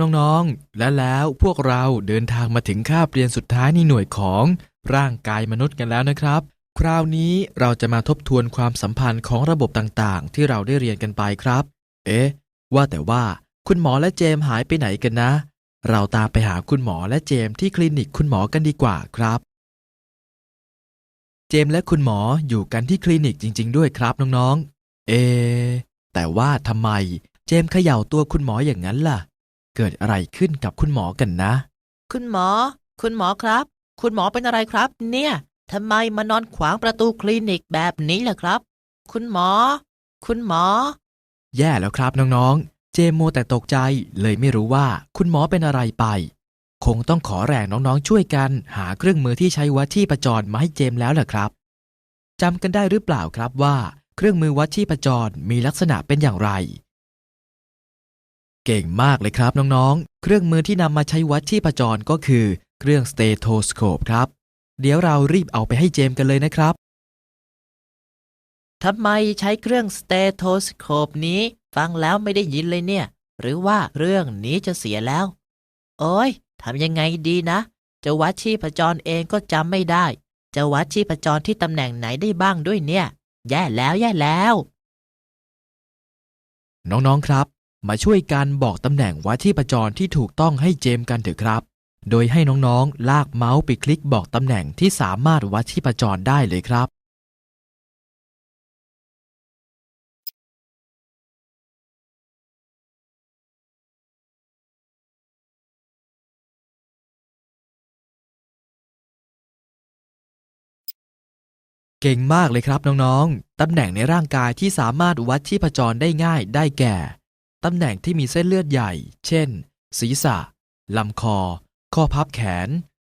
น้องๆ และแล้วพวกเราเดินทางมาถึงคาบเรียนสุดท้ายในหน่วยของร่างกายมนุษย์กันแล้วนะครับ คราวนี้เราจะมาทบทวนความสัมพันธ์ของระบบต่างๆ ที่เราได้เรียนกันไปครับ เอ๊ะ ว่าแต่ว่าคุณหมอและเจมหายไปไหนกันนะ เราตามไปหาคุณหมอและเจมที่คลินิกคุณหมอกันดีกว่าครับ เจมและคุณหมออยู่กันที่คลินิกจริง ๆ ด้วยครับน้องๆ เอะแต่ว่าทำไมเจมเขย่าตัวคุณหมออย่างนั้นล่ะ เกิดอะไรขึ้นกับคุณหมอกันนะ คุณหมอ คุณหมอครับ คุณหมอเป็นอะไรครับ เนี่ยทำไมมานอนขวางประตูคลินิกแบบนี้ล่ะครับ คุณหมอ คุณหมอ แย่แล้วครับน้องๆ เจมส์โมวแต่ตกใจเลยไม่รู้ว่าคุณหมอเป็นอะไรไป คงต้องขอแรงน้องๆช่วยกัน หาเครื่องมือที่ใช้วัดชีพจรมาให้เจมส์แล้วล่ะครับจำกันได้หรือเปล่าครับว่า เครื่องมือวัดชีพจรมีลักษณะเป็นอย่างไร เก่งมากเลยครับน้องๆ เครื่องมือที่นำมาใช้วัดชีพจรก็คือ เครื่องสเตโทสโคปครับ เดี๋ยวเรารีบเอาไปให้เจมส์กันเลยนะครับ ทำไมใช้เครื่องสเตโทสโคปนี้ ฟังแล้วไม่ได้ยินเลยเนี่ย หรือว่าเครื่องนี้จะเสียแล้ว โอ้ยทำยังไงดีนะ จะวัดชีพจรเองก็จำไม่ได้ จะวัดชีพจรที่ตำแหน่งไหนได้บ้างด้วยเนี่ย แย่แล้วแย่แล้ว น้องๆครับ มาช่วยกันบอกตำแหน่งวัดที่ประจรที่ถูกต้องให้เจมส์กันเถอะครับ โดยให้น้องๆ ลากเมาส์ไปคลิกบอกตำแหน่งที่สามารถวัดที่ประจรได้เลยครับ เก่งมากเลยครับน้องๆ ตำแหน่งในร่างกายที่สามารถวัดชีพจรได้ง่ายได้แก่ ตำแหน่งที่มีเส้นเลือดใหญ่ เช่น ศีรษะ ลำคอ ข้อพับแขน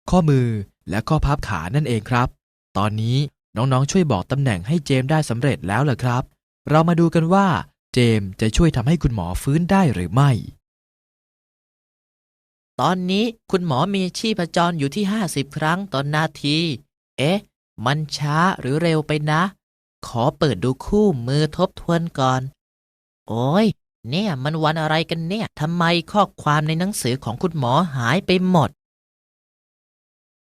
ข้อมือ และข้อพับขานั่นเองครับ ตอนนี้น้องๆช่วยบอกตำแหน่งให้เจมได้สำเร็จแล้วเหรอครับ เรามาดูกันว่าเจมจะช่วยทำให้คุณหมอฟื้นได้หรือไม่ ตอนนี้คุณหมอมีชีพจรอยู่ที่ 50 ครั้งต่อนนาที เอ๊ะ มันช้าหรือเร็วไปนะ ขอเปิดดูคู่มือทบทวนก่อน โอ้ย เนี่ยมันวันอะไรกันเนี่ยทำไมข้อความในหนังสือของคุณหมอหายไปหมด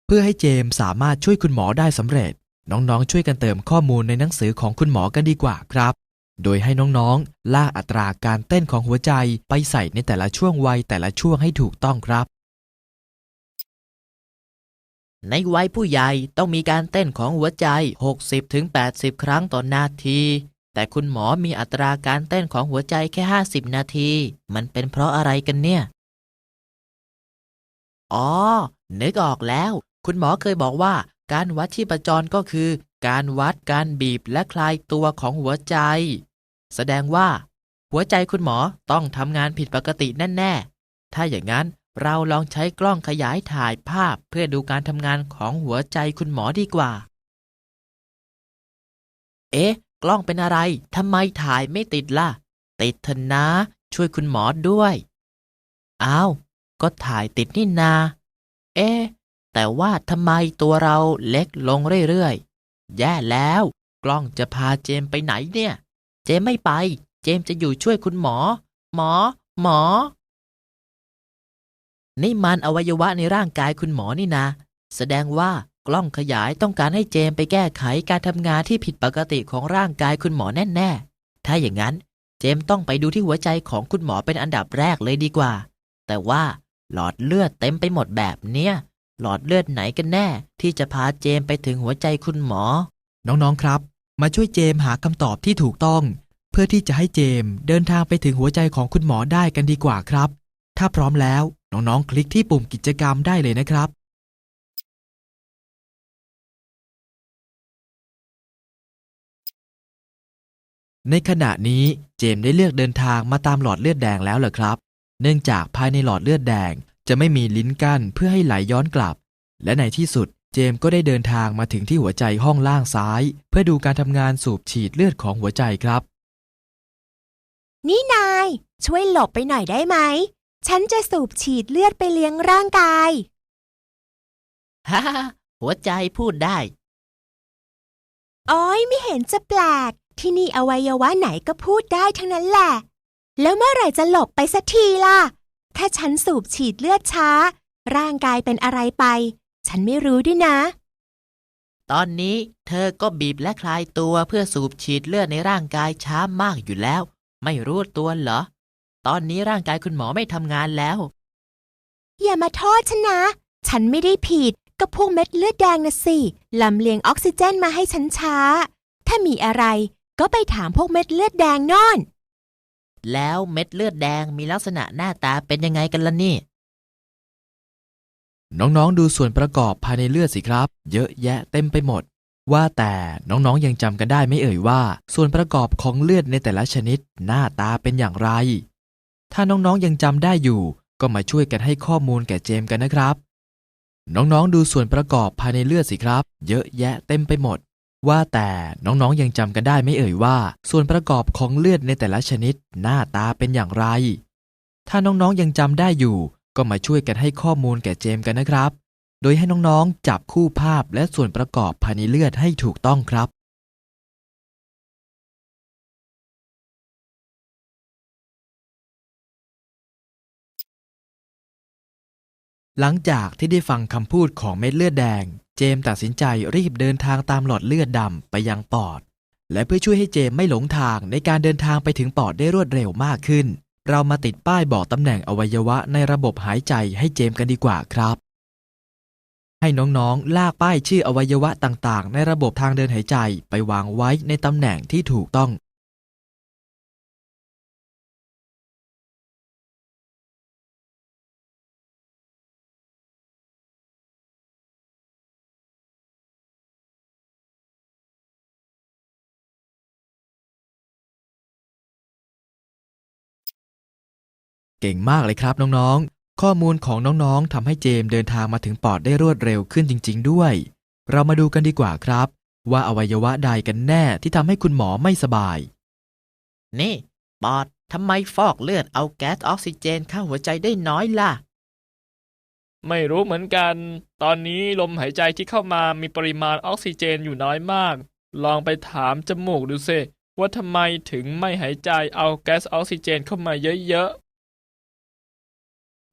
เพื่อให้เจมส์สามารถช่วยคุณหมอได้สำเร็จ น้องๆ ช่วยกันเติมข้อมูลในหนังสือของคุณหมอกันดีกว่าครับ โดยให้น้องๆลากอัตราการเต้นของหัวใจไปใส่ในแต่ละช่วงวัยแต่ละช่วงให้ถูกต้องครับ ในวัยผู้ใหญ่ต้องมีการเต้นของหัวใจ 60-80 ครั้งต่อนนาที แต่คุณหมอมีอัตราการเต้นของหัวใจแค่ 50 นาที มันเป็นเพราะอะไรกันเนี่ย อ๋อ นึกออกแล้ว คุณหมอเคยบอกว่า การวัดชีพจรก็คือ การวัดการบีบและคลายตัวของหัวใจ แสดงว่า หัวใจคุณหมอต้องทำงานผิดปกติแน่ๆ ถ้าอย่างนั้นเราลองใช้กล้องขยายถ่ายภาพเพื่อดูการทำงานของหัวใจคุณหมอดีกว่า เอ๊ะ กล้องเป็นอะไรทำไมถ่ายไม่ติดล่ะ ติดเถอะนะ ช่วยคุณหมอด้วยอ้าวก็ถ่ายติดนี่นา เอ๊แต่ว่าทำไมตัวเราเล็กลงเรื่อยๆ แย่แล้ว กล้องจะพาเจมไปไหนเนี่ย เจมไม่ไป เจมจะอยู่ช่วยคุณหมอ หมอ หมอ นี่มันอวัยวะในร่างกายคุณหมอนี่นะ แสดงว่า กล้องขยายต้องการให้เจมไปแก้ไขการทำงานที่ผิดปกติของร่างกายคุณหมอแน่ๆ ถ้าอย่างนั้นเจมต้องไปดูที่หัวใจของคุณหมอเป็นอันดับแรกเลยดีกว่า แต่ว่าหลอดเลือดเต็มไปหมดแบบเนี้ย หลอดเลือดไหนกันแน่ ที่จะพาเจมไปถึงหัวใจคุณหมอ น้องๆครับ มาช่วยเจมหาคำตอบที่ถูกต้อง เพื่อที่จะให้เจมเดินทางไปถึงหัวใจของคุณหมอได้กันดีกว่าครับ ถ้าพร้อมแล้วน้องๆคลิกที่ปุ่มกิจกรรมได้เลยนะครับ ในขณะนี้เจมส์ได้เลือกเดินทางมาตามหลอดเลือดแดงแล้วเหรอครับ เนื่องจากภายในหลอดเลือดแดงจะไม่มีลิ้นกั้นเพื่อให้ไหลย้อนกลับ และในที่สุดเจมส์ก็ได้เดินทางมาถึงที่หัวใจห้องล่างซ้าย เพื่อดูการทำงานสูบฉีดเลือดของหัวใจครับ นี่นาย ช่วยหลบไปหน่อยได้ไหม ฉันจะสูบฉีดเลือดไปเลี้ยงร่างกายฮ่าหัวใจพูดได้ อ้อยไม่เห็นจะแปลก ที่นี่อวัยวะไหนก็พูดได้ทั้งนั้นแหละ แล้วเมื่อไหร่จะหลบไปสักทีล่ะ ถ้าฉันสูบฉีดเลือดช้า ร่างกายเป็นอะไรไป ฉันไม่รู้ด้วยนะ ตอนนี้เธอก็บีบและคลายตัวเพื่อสูบฉีดเลือดในร่างกายช้ามากอยู่แล้ว ไม่รู้ตัวเหรอ ตอนนี้ร่างกายคุณหมอไม่ทำงานแล้ว อย่ามาโทษฉันนะ ฉันไม่ได้ผิดก็พวกเม็ดเลือดแดงนะสิลำเลียงออกซิเจนมาให้ฉันช้า ถ้ามีอะไร ก็ไปถามพวกเม็ดเลือดแดงนอน แล้วเม็ดเลือดแดงมีลักษณะหน้าตาเป็นยังไงกันล่ะนี่ น้องๆดูส่วนประกอบภายในเลือดสิครับ เยอะแยะเต็มไปหมด ว่าแต่น้องๆยังจำกันได้ไหม่เอ่ยว่า ส่วนประกอบของเลือดในแต่ละชนิดหน้าตาเป็นอย่างไร ถ้าน้องๆยังจำได้อยู่ ก็มาช่วยกันให้ข้อมูลแก่เจมส์กันนะครับ น้องๆดูส่วนประกอบภายในเลือดสิครับ เยอะแยะเต็มไปหมด ว่าแต่น้องๆยังจำกันได้ไหม่เอ่ยว่า ส่วนประกอบของเลือดในแต่ละชนิดหน้าตาเป็นอย่างไร ถ้าน้องๆยังจำได้อยู่ ก็มาช่วยกันให้ข้อมูลแก่เจมส์กันนะครับ โดยให้น้องๆจับคู่ภาพและส่วนประกอบภายในเลือดให้ถูกต้องครับ หลังจากที่ได้ฟังคำพูดของเม็ดเลือดแดง เจมส์ตัดสินใจรีบเดินทางตามหลอดเลือดดำไปยังปอด และเพื่อช่วยให้เจมส์ไม่หลงทางในการเดินทางไปถึงปอดได้รวดเร็วมากขึ้น เรามาติดป้ายบอกตำแหน่งอวัยวะในระบบหายใจให้เจมส์กันดีกว่าครับ ให้น้องๆ ลากป้ายชื่ออวัยวะต่างๆ ในระบบทางเดินหายใจไปวางไว้ในตำแหน่งที่ถูกต้อง เก่งมากเลยครับน้องๆ ข้อมูลของน้องๆทำให้เจมส์เดินทางมาถึงปอดได้รวดเร็วขึ้นจริง ๆ ด้วย เรามาดูกันดีกว่าครับ ว่าอวัยวะใดกันแน่ที่ทำให้คุณหมอไม่สบาย นี่ ปอดทำไมฟอกเลือดเอาแก๊สออกซิเจนเข้าหัวใจได้น้อยล่ะ ไม่รู้เหมือนกัน ตอนนี้ลมหายใจที่เข้ามามีปริมาณออกซิเจนอยู่น้อยมาก ลองไปถามจมูกดูสิว่าทำไมถึงไม่หายใจเอาแก๊สออกซิเจนเข้ามาเยอะ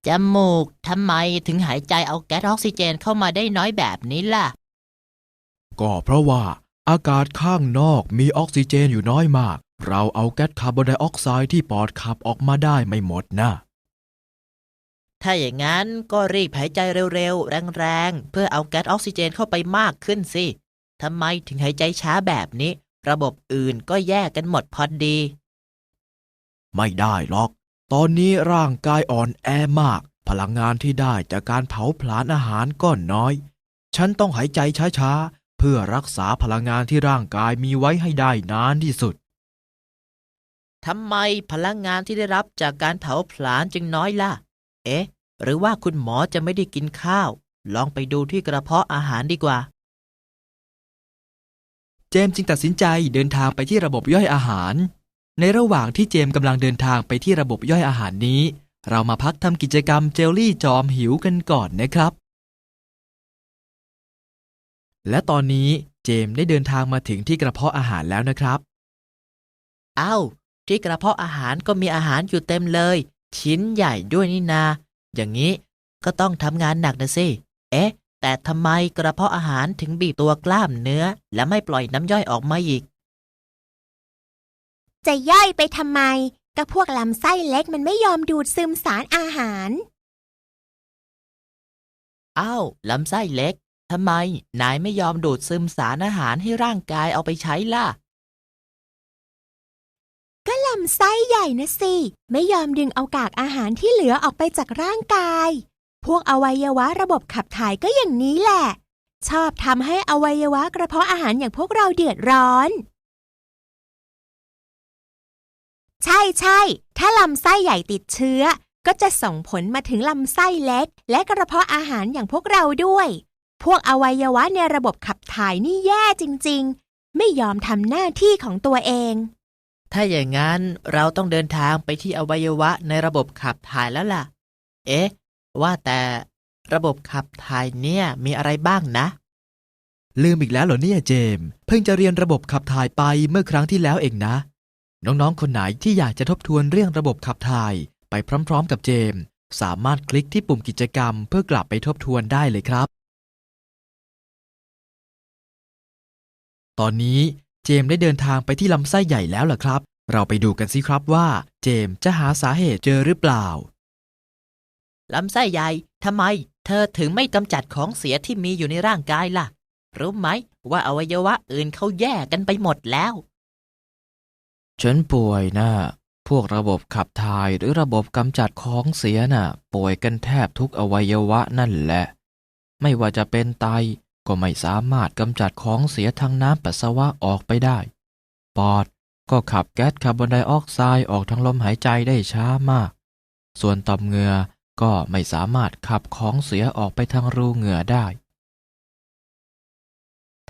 จมูกทำไมถึงหายใจเอาแก๊สออกซิเจนเข้ามาได้น้อยแบบนี้ล่ะ ก็เพราะว่าอากาศข้างนอกมีออกซิเจนอยู่น้อยมาก เราเอาแก๊สคาร์บอนไดออกไซด์ที่ปอดขับออกมาได้ไม่หมดนะถ้าอย่างนั้นก็รีบหายใจเร็วๆ แรงๆ เพื่อเอาแก๊สออกซิเจนเข้าไปมากขึ้นสิทำไมถึงหายใจช้าแบบนี้ ระบบอื่นก็แยกกันหมดพอดี ไม่ได้หรอก ตอนนี้ร่างกายอ่อนแอมาก พลังงานที่ได้จากการเผาผลาญอาหารก็น้อย ฉันต้องหายใจช้าๆ เพื่อรักษาพลังงานที่ร่างกายมีไว้ให้ได้นานที่สุดทำไมพลังงานที่ได้รับจากการเผาผลาญจึงน้อยล่ะ เอ๊ะ หรือว่าคุณหมอจะไม่ได้กินข้าว ลองไปดูที่กระเพาะอาหารดีกว่า เจมส์จึงตัดสินใจเดินทางไปที่ระบบย่อยอาหาร ในระหว่างที่เจมกำลังเดินทางไปที่ระบบย่อยอาหารนี้ เรามาพักทำกิจกรรมเจลลี่จอมหิวกันก่อนนะครับ และตอนนี้เจมได้เดินทางมาถึงที่กระเพาะอาหารแล้วนะครับเอ้าที่กระเพาะอาหารก็มีอาหารอยู่เต็มเลย ชิ้นใหญ่ด้วยนี่นา อย่างนี้ก็ต้องทำงานหนักนะสิ เอ๊ะ แต่ทำไมกระเพาะอาหารถึงบีบตัวกล้ามเนื้อ และไม่ปล่อยน้ำย่อยออกมาอีก จะย่อยไปทำไมก็พวกลำไส้เล็กมันไม่ยอมดูดซึมสารอาหาร อ้าวลำไส้เล็กทำไม นายไม่ยอมดูดซึมสารอาหารให้ร่างกายเอาไปใช้ล่ะ ก็ลำไส้ใหญ่นะสิ ไม่ยอมดึงเอากากอาหารที่เหลือออกไปจากร่างกาย พวกอวัยวะระบบขับถ่ายก็อย่างนี้แหละ ชอบทำให้อวัยวะกระเพาะอาหารอย่างพวกเราเดือดร้อน ใช่ใช่ ถ้าลำไส้ใหญ่ติดเชื้อ ก็จะส่งผลมาถึงลำไส้เล็ก และกระเพาะอาหารอย่างพวกเราด้วย พวกอวัยวะในระบบขับถ่ายนี่แย่จริง ๆ ไม่ยอมทำหน้าที่ของตัวเอง ถ้าอย่างนั้นเราต้องเดินทางไปที่อวัยวะในระบบขับถ่ายแล้วล่ะ เอ๊ะ ว่าแต่ระบบขับถ่ายเนี่ยมีอะไรบ้างนะ ลืมอีกแล้วเหรอเนี่ยเจมส์เพิ่งจะเรียนระบบขับถ่ายไปเมื่อครั้งที่แล้วเองนะ น้องๆ คนไหนที่อยากจะทบทวนเรื่องระบบขับถ่าย ไปพร้อม ๆ กับเจมส์สามารถคลิกที่ปุ่มกิจกรรมเพื่อกลับไปทบทวนได้เลยครับ ตอนนี้เจมส์ได้เดินทางไปที่ลำไส้ใหญ่แล้วล่ะครับ เราไปดูกันสิครับว่าเจมส์จะหาสาเหตุเจอหรือเปล่าลำไส้ใหญ่ทำไม เธอถึงไม่กำจัดของเสียที่มีอยู่ในร่างกายล่ะ รู้ไหมว่าอวัยวะอื่นเขาแย่กันไปหมดแล้ว ฉันป่วยนะ พวกระบบขับถ่ายหรือระบบกำจัดของเสียน่ะ ป่วยกันแทบทุกอวัยวะนั่นแหละ ไม่ว่าจะเป็นไตก็ไม่สามารถกำจัดของเสียทางน้ำปัสสาวะออกไปได้ ปอดก็ขับแก๊สคาร์บอนไดออกไซด์ออกทางลมหายใจได้ช้ามาก ส่วนต่อมเหงื่อก็ไม่สามารถขับของเสียออกไปทางรูเหงื่อได้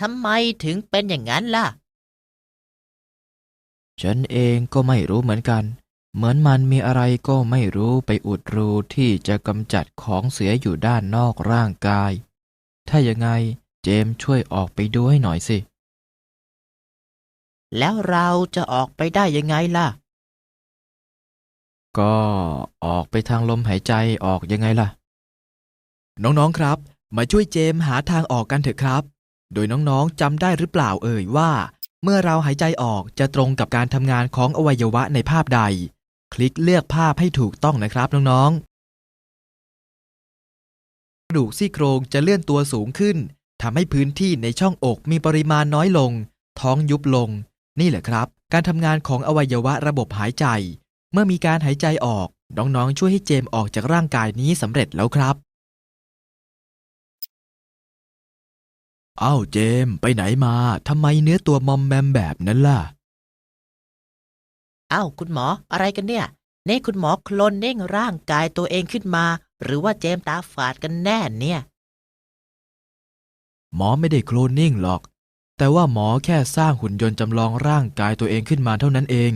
ทำไมถึงเป็นอย่างนั้นล่ะ ฉันเองก็ไม่รู้เหมือนกัน เหมือนมันมีอะไรก็ไม่รู้ไปอุดรูที่จะกำจัดของเสียอยู่ด้านนอกร่างกาย ถ้ายังไงเจมส์ช่วยออกไปดูให้หน่อยสิ แล้วเราจะออกไปได้ยังไงล่ะ ก็ออกไปทางลมหายใจออกยังไงล่ะ น้องๆครับ มาช่วยเจมส์หาทางออกกันเถอะครับ โดยน้องๆจำได้หรือเปล่าเอ่ยว่า เมื่อเราหายใจออกจะตรงกับการทำงานของอวัยวะในภาพใด คลิกเลือกภาพให้ถูกต้องนะครับน้องๆกระดูกซี่โครงจะเลื่อนตัวสูงขึ้นทำให้พื้นที่ในช่องอกมีปริมาณน้อยลง ท้องยุบลง นี่แหละครับ การทำงานของอวัยวะระบบหายใจ เมื่อมีการหายใจออก น้องๆ ช่วยให้เจมออกจากร่างกายนี้สำเร็จแล้วครับ อ้าวเจมส์ไปไหนมาทำไมเนื้อตัวมอมแมมแบบนั้นล่ะเอ้าคุณหมออะไรกันเนี่ย นี่คุณหมอโคลนนิ่งร่างกายตัวเองขึ้นมา หรือว่าเจมส์ตาฝาดกันแน่เนี่ย หมอไม่ได้โคลนนิ่งหรอก แต่ว่าหมอแค่สร้างหุ่นยนต์จำลองร่างกายตัวเองขึ้นมาเท่านั้นเอง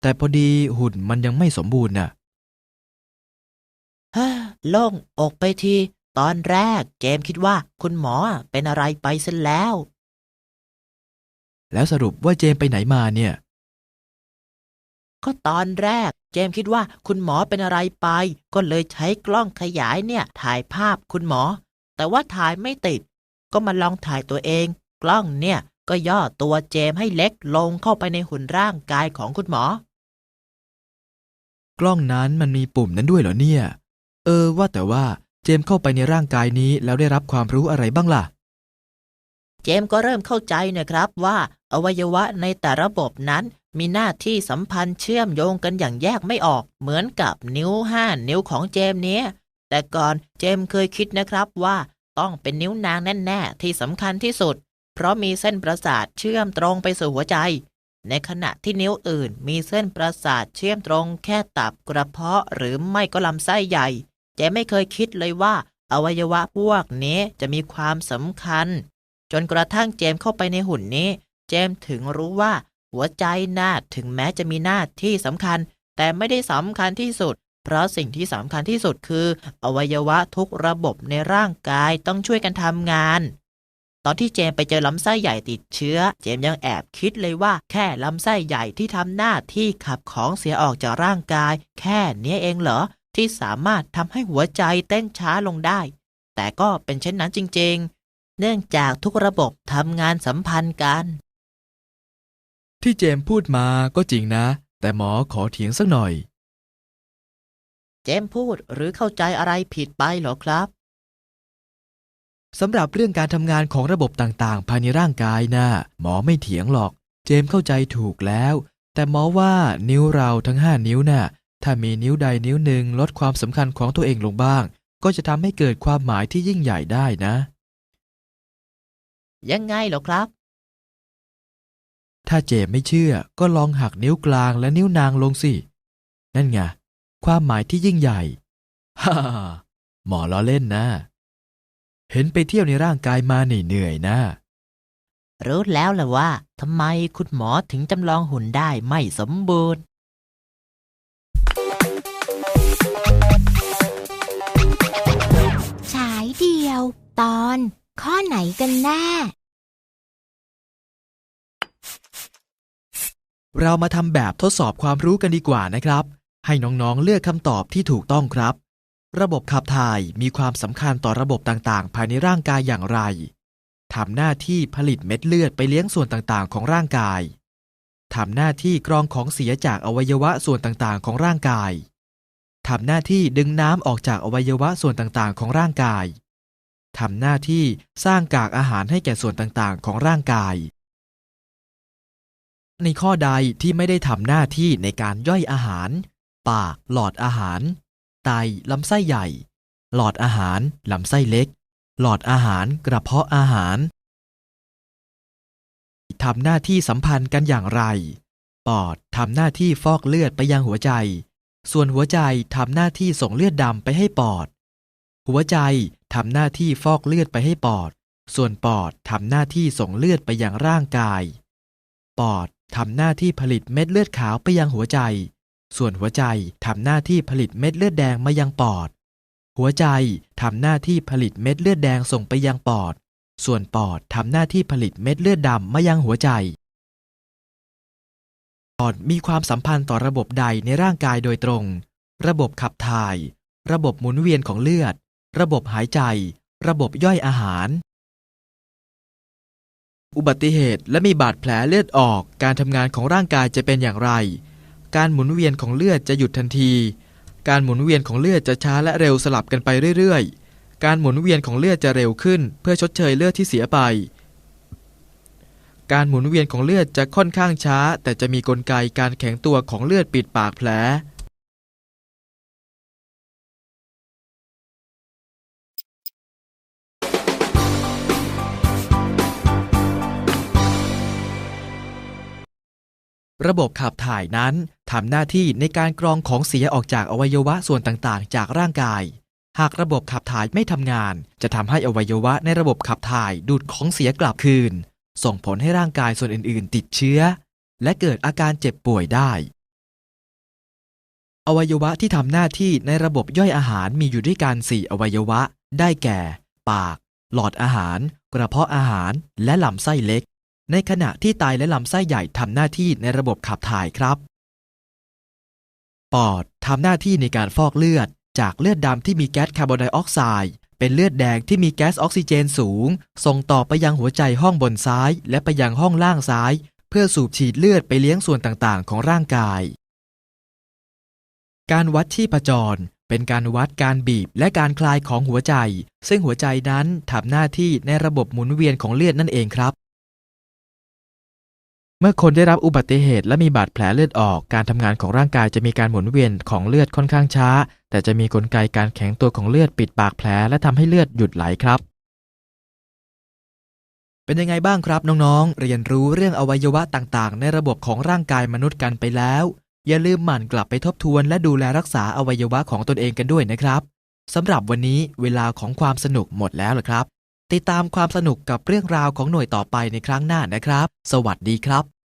แต่พอดีหุ่นมันยังไม่สมบูรณ์น่ะ ฮ่าโล่งอกไปที ตอนแรกเจมส์คิดว่าคุณหมอเป็นอะไรไปซะแล้ว แล้วสรุปว่าเจมส์ไปไหนมาเนี่ย ก็ตอนแรกเจมส์คิดว่าคุณหมอเป็นอะไรไป ก็เลยใช้กล้องขยายเนี่ย ถ่ายภาพคุณหมอ แต่ว่าถ่ายไม่ติด ก็มาลองถ่ายตัวเอง กล้องเนี่ยก็ย่อตัวเจมส์ให้เล็กลงเข้าไปในหุ่นร่างกายของคุณหมอ กล้องนั้นมันมีปุ่มนั้นด้วยเหรอเนี่ย เออว่าแต่ว่า เจมเข้าไปในร่างกายนี้แล้วได้รับความรู้อะไรบ้างล่ะ เจมก็เริ่มเข้าใจนะครับว่าอวัยวะในแต่ระบบนั้นมีหน้าที่สัมพันธ์เชื่อมโยงกันอย่างแยกไม่ออก เหมือนกับนิ้วห้านิ้วของเจมเนี้ยแต่ก่อนเจมเคยคิดนะครับว่าต้องเป็นนิ้วนางแน่ๆที่สำคัญที่สุด เพราะมีเส้นประสาทเชื่อมตรงไปสู่หัวใจ ในขณะที่นิ้วอื่น มีเส้นประสาทเชื่อมตรงแค่ตับกระเพาะหรือไม่ก็ลำไส้ใหญ่ เจมไม่เคยคิดเลยว่า อวัยวะพวกนี้จะมีความสำคัญ จนกระทั่งเจมเข้าไปในหุ่นนี้ เจมถึงรู้ว่า หัวใจน่าถึงแม้จะมีหน้าที่สำคัญ แต่ไม่ได้สำคัญที่สุด เพราะสิ่งที่สำคัญที่สุดคือ อวัยวะทุกระบบในร่างกายต้องช่วยกันทำงาน ตอนที่เจมไปเจอลำไส้ใหญ่ติดเชื้อ เจมยังแอบคิดเลยว่า แค่ลำไส้ใหญ่ที่ทำหน้าที่ขับของเสียออกจากร่างกาย แค่นี้เองเหรอ ที่สามารถทำให้หัวใจเต้นช้าลงได้ แต่ก็เป็นเช่นนั้นจริง ๆ เนื่องจากทุกระบบทำงานสัมพันธ์กัน ที่เจมส์พูดมาก็จริงนะ แต่หมอขอเถียงสักหน่อย เจมส์พูดหรือเข้าใจอะไรผิดไปเหรอครับสำหรับเรื่องการทำงานของระบบต่างๆ ภายในร่างกายนะ่ะหมอไม่เถียงหรอก เจมส์เข้าใจถูกแล้ว แต่หมอว่านิ้วเราทั้งห้านิ้วน่ะ ถ้ามีนิ้วใดนิ้วหนึ่งลดความสำคัญของตัวเองลงบ้าง ก็จะทำให้เกิดความหมายที่ยิ่งใหญ่ได้นะ ยังไงเหรอครับ ถ้าเจมส์ไม่เชื่อก็ลองหักนิ้วกลางและนิ้วนางลงสิ นั่นไง ความหมายที่ยิ่งใหญ่ ฮ่าหมอล้อเล่นนะ เห็นไปเที่ยวในร่างกายมาเหนื่อยๆนะ รู้แล้วแหละว่าทำไมคุณหมอถึงจำลองหุ่นได้ไม่สมบูรณ์ ยเดียว ตอน ข้อไหนกันแน่ เรามาทำแบบทดสอบความรู้กันดีกว่านะครับ ให้น้องๆเลือกคำตอบที่ถูกต้องครับ ระบบขับถ่ายมีความสำคัญต่อระบบต่างๆ ภายในร่างกายอย่างไรทำหน้าที่ผลิตเม็ดเลือดไปเลี้ยงส่วนต่างๆ ของร่างกายทำหน้าที่กรองของเสียจากอวัยวะส่วนต่างๆ ของร่างกายทำหน้าที่ดึงน้ำออกจากอวัยวะส่วนต่างๆ ของร่างกาย ทำหน้าที่สร้างกากอาหารให้แก่ส่วนต่างๆ ของร่างกาย ในข้อใดที่ไม่ได้ทำหน้าที่ในการย่อยอาหาร ปาก หลอดอาหาร ไตลำไส้ใหญ่ หลอดอาหารลำไส้เล็ก หลอดอาหารกระเพาะอาหารทำหน้าที่สัมพันธ์กันอย่างไร ปอดทำหน้าที่ฟอกเลือดไปยังหัวใจ ส่วนหัวใจทำหน้าที่ส่งเลือดดำไปให้ปอด หัวใจ ทำหน้าที่ฟอกเลือดไปให้ปอด ส่วนปอดทำหน้าที่ส่งเลือดไปยังร่างกาย ปอดทำหน้าที่ผลิตเม็ดเลือดขาวไปยังหัวใจ ส่วนหัวใจทำหน้าที่ผลิตเม็ดเลือดแดงมายังปอด หัวใจทำหน้าที่ผลิตเม็ดเลือดแดงส่งไปยังปอด ส่วนปอดทำหน้าที่ผลิตเม็ดเลือดดำมายังหัวใจ ปอดมีความสัมพันธ์ต่อระบบใดในร่างกายโดยตรง ระบบขับถ่าย ระบบหมุนเวียนของเลือด ระบบหายใจ ระบบย่อยอาหาร อุบัติเหตุและมีบาดแผลเลือดออก การทำงานของร่างกายจะเป็นอย่างไร การหมุนเวียนของเลือดจะหยุดทันที การหมุนเวียนของเลือดจะช้าและเร็วสลับกันไปเรื่อยๆ การหมุนเวียนของเลือดจะเร็วขึ้น เพื่อชดเชยเลือดที่เสียไป การหมุนเวียนของเลือดจะค่อนข้างช้า แต่จะมีกลไกการแข็งตัวของเลือดปิดปากแผล ระบบขับถ่ายนั้นทำหน้าที่ในการกรองของเสียออกจากอวัยวะส่วนต่างๆ จากร่างกาย หากระบบขับถ่ายไม่ทำงาน จะทำให้อวัยวะในระบบขับถ่ายดูดของเสียกลับคืน ส่งผลให้ร่างกายส่วนอื่น ๆ ติดเชื้อ และเกิดอาการเจ็บป่วยได้ อวัยวะที่ทำหน้าที่ในระบบย่อยอาหารมีอยู่ด้วยกัน4อวัยวะ ได้แก่ ปาก หลอดอาหาร กระเพาะอาหาร และลำไส้เล็ก ในขณะที่ไตและลำไส้ใหญ่ทำหน้าที่ในระบบขับถ่ายครับ ปอดทำหน้าที่ในการฟอกเลือด จากเลือดดำที่มีแก๊สคาร์บอนไดออกไซด์เป็นเลือดแดงที่มีแก๊สออกซิเจนสูง ส่งต่อไปยังหัวใจห้องบนซ้าย และไปยังห้องล่างซ้าย เพื่อสูบฉีดเลือดไปเลี้ยงส่วนต่างๆ ของร่างกาย การวัดชีพจรเป็นการวัดการบีบและการคลายของหัวใจ ซึ่งหัวใจนั้นทำหน้าที่ในระบบหมุนเวียนของเลือดนั่นเองครับ เมื่อคนได้รับอุบัติเหตุและมีบาดแผลเลือดออก การทำงานของร่างกายจะมีการหมุนเวียนของเลือดค่อนข้างช้า แต่จะมีกลไกการแข็งตัวของเลือดปิดปากแผลและทำให้เลือดหยุดไหลครับ เป็นยังไงบ้างครับน้องๆ เรียนรู้เรื่องอวัยวะต่างๆ ในระบบของร่างกายมนุษย์กันไปแล้ว อย่าลืมหมั่นกลับไปทบทวนและดูแลรักษาอวัยวะของตนเองกันด้วยนะครับสำหรับวันนี้เวลาของความสนุกหมดแล้วล่ะครับ ติดตามความสนุกกับเรื่องราวของหน่วยต่อไปในครั้งหน้านะครับ สวัสดีครับ